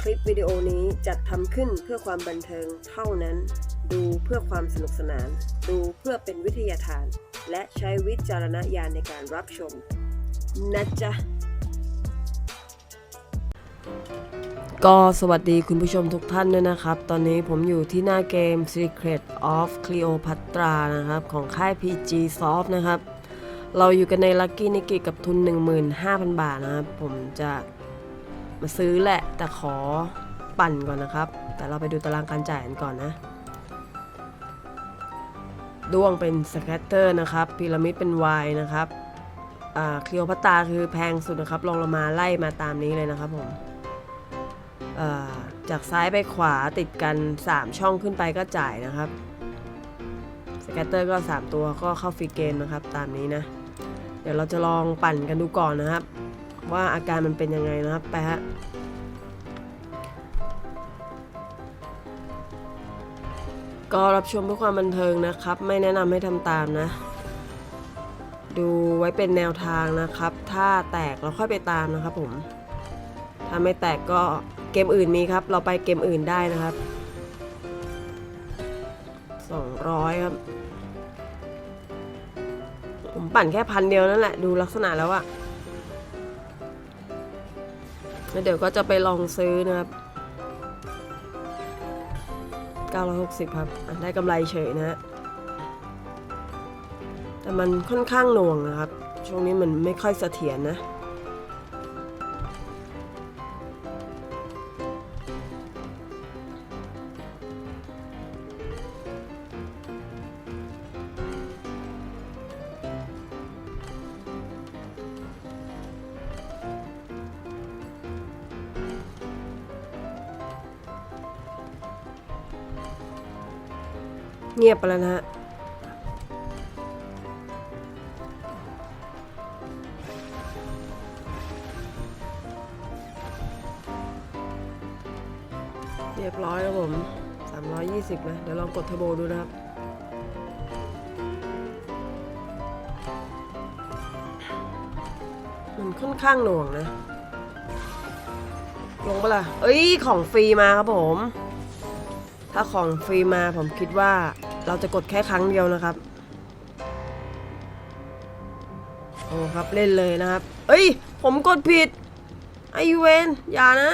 คลิปวิดีโอนี้จัดทำขึ้นเพื่อความบันเทิงเท่านั้น ดูเพื่อความสนุกสนาน ดูเพื่อเป็นวิทยาทาน และใช้วิจารณญาณในการรับชม นะจ๊ะ ก็สวัสดีคุณผู้ชมทุกท่านด้วยนะครับ ตอนนี้ผมอยู่ที่หน้าเกม Secret of Cleopatra นะครับ ของค่าย PG Soft นะครับเราอยู่กันใน Lucky n i k i กับทุน 15,000 บาทนะครับ ผมจะ มาซื้อแหละ แต่ขอปั่นก่อนนะครับ แต่เราไปดูตารางการจ่ายกันก่อนนะดวงเป็นสแคตเตอร์นะครับพีระมิดเป็น Y นะครับคลีโอพัตตาคือแพงสุดนะครับลองลงมาไล่มาตามนี้เลยนะครับผมจากซ้ายไปขวาติดกัน 3 ช่องขึ้นไปก็จ่ายนะครับสแกตเตอร์ก็ 3 ตัวก็เข้าฟรีเกมนะครับ ตามนี้นะ เดี๋ยวเราจะลองปั่นกันดูก่อนนะครับ ว่าอาการมันเป็นยังไงนะครับ ไปฮะก็รับชมเพื่อความบันเทิงนะครับ ไม่แนะนำให้ทำตามนะ ดูไว้เป็นแนวทางนะครับ ถ้าแตกเราค่อยไปตามนะครับผมถ้าไม่แตกก็เกมอื่นมีครับ เราไปเกมอื่นได้นะครับ 200 ครับ ผมปั่นแค่พันเดียวนั่นแหละ ดูลักษณะแล้วอะ แล้วเดี๋ยวก็จะไปลองซื้อนะครับ 960 ครับ ได้กำไรเฉยนะฮะ แต่มันค่อนข้างหน่วงนะครับ ช่วงนี้มันไม่ค่อยเสถียรนะ เงียบไปแล้วนะฮะเรียบร้อยครับผม 320 นะ เดี๋ยวลองกดเทอร์โบดูนะครับ มันค่อนข้างหน่วงนะ ลงปะล่ะ เอ้ย ของฟรีมาครับผม ถ้าของฟรีมาผมคิดว่าเราจะกดแค่ครั้งเดียวนะครับ โอ้ครับเล่นเลยนะครับ เอ้ย ผมกดผิด ไอเวนอย่านะ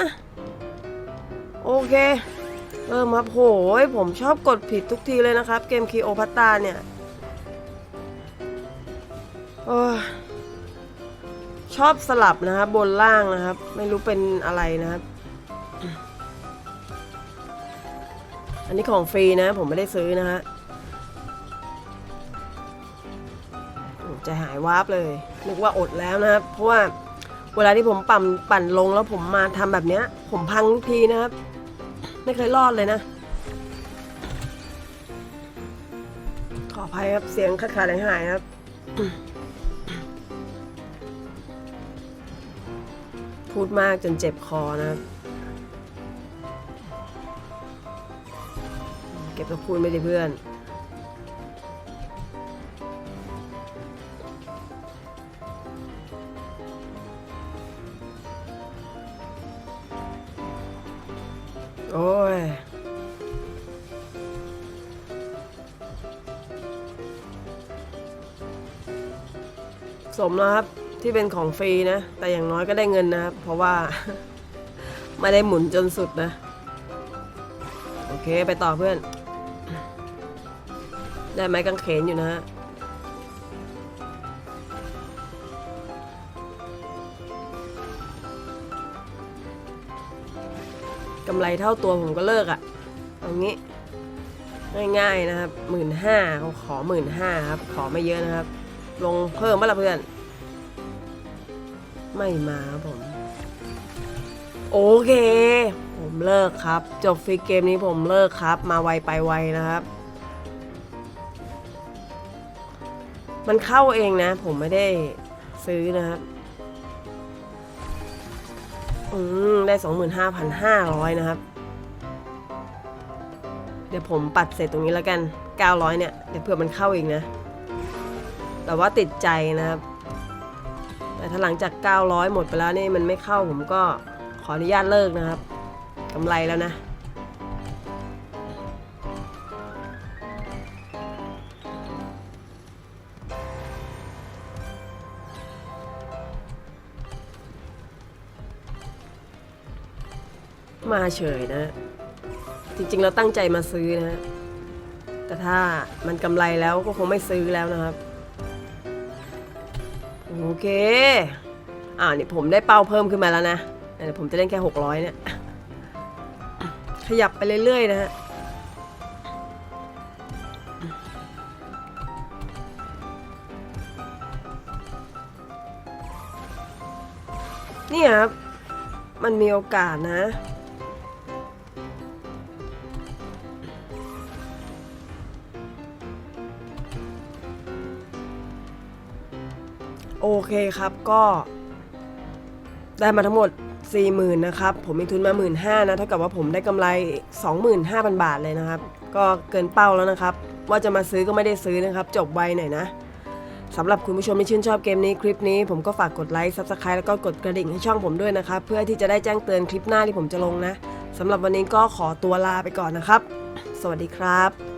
โอเคเริ่มครับโหยผมชอบกดผิดทุกทีเลยนะครับ เกมคีโอพัตตาเนี่ยโอ้ยชอบสลับนะครับบนล่างนะครับ ไม่รู้เป็นอะไรนะครับ อันนี้ของฟรีนะ ผมไม่ได้ซื้อนะฮะโอ้ใจหายวาบเลย นึกว่าอดแล้วนะครับ เพราะว่าเวลาที่ผมปั่นปั่นลงแล้วผมมาทำแบบเนี้ย ผมพังทุกทีนะครับ ไม่เคยรอดเลยนะ ขออภัยครับเสียงขาดขาดหายครับพูดมากจนเจ็บคอนะครับ ก็บตัวพูดไม่ได้เพื่อน โอ้ยสมแล้วครับที่เป็นของฟรีนะ แต่อย่างน้อยก็ได้เงินนะครับ เพราะว่า ไม่ได้หมุนจนสุดนะ โอเค ไปต่อเพื่อน ได้ไม้กางเขนอยู่นะฮะกำไรเท่าตัวผมก็เลิกอะ่ะ เอางี้ ง่ายๆนะครับหมื่นห้าเขาขอหมื่นห้าครับ ขอไม่เยอะนะครับ ลงเพิ่มมาละเพื่อน ไม่มาครับผม โอเค ผมเลิกครับ จบฟรีเกมนี้ผมเลิกครับ มาไวไปไวนะครับ มันเข้าเองนะ ผมไม่ได้ซื้อนะครับ อืม ได้ 25,500 นะครับ เดี๋ยวผมปัดเสร็จตรงนี้แล้วกัน 900 เนี่ย เดี๋ยวเผื่อมันเข้าอีกนะ แต่ว่าติดใจนะครับ แต่ถ้าหลังจาก 900 หมดไปแล้วนี่มันไม่เข้าผมก็ขอออนุญาตเลิกนะครับกำไรแล้วนะ มาเฉยนะ จริงๆเราตั้งใจมาซื้อนะ แต่ถ้ามันกำไรแล้วก็คงไม่ซื้อแล้วนะครับ โอเค อ่านี่ผมได้เป้าเพิ่มขึ้นมาแล้วนะเดี๋ยวผมจะเล่นแค่ 600 เนี่ย ขยับไปเรื่อยๆนะฮะนี่ครับ มันมีโอกาสนะ โอเคครับก็ได้มาทั้งหมด 40,000นะครับ ผมมีทุนมา 1 5ื่นนะ เท่ากับว่าผมได้กำไร 25,000 บาทเลยนะครับ ก็เกินเป้าแล้วนะครับ ว่าจะมาซื้อก็ไม่ได้ซื้อนะครับ จบไวหน่อยนะสำหรับคุณผู้ชมที่ชื่นชอบเกมนี้คลิปนี้ ผมก็ฝากกดไลค์ Subscribe แล้วก็กดกระดิ่งให้ช่องผมด้วยนะครับ เพื่อที่จะได้แจ้งเตือนคลิปหน้าที่ผมจะลงนะสำหรับวันนี้ก็ขอตัวลาไปก่อนนะครับ สวัสดีครับ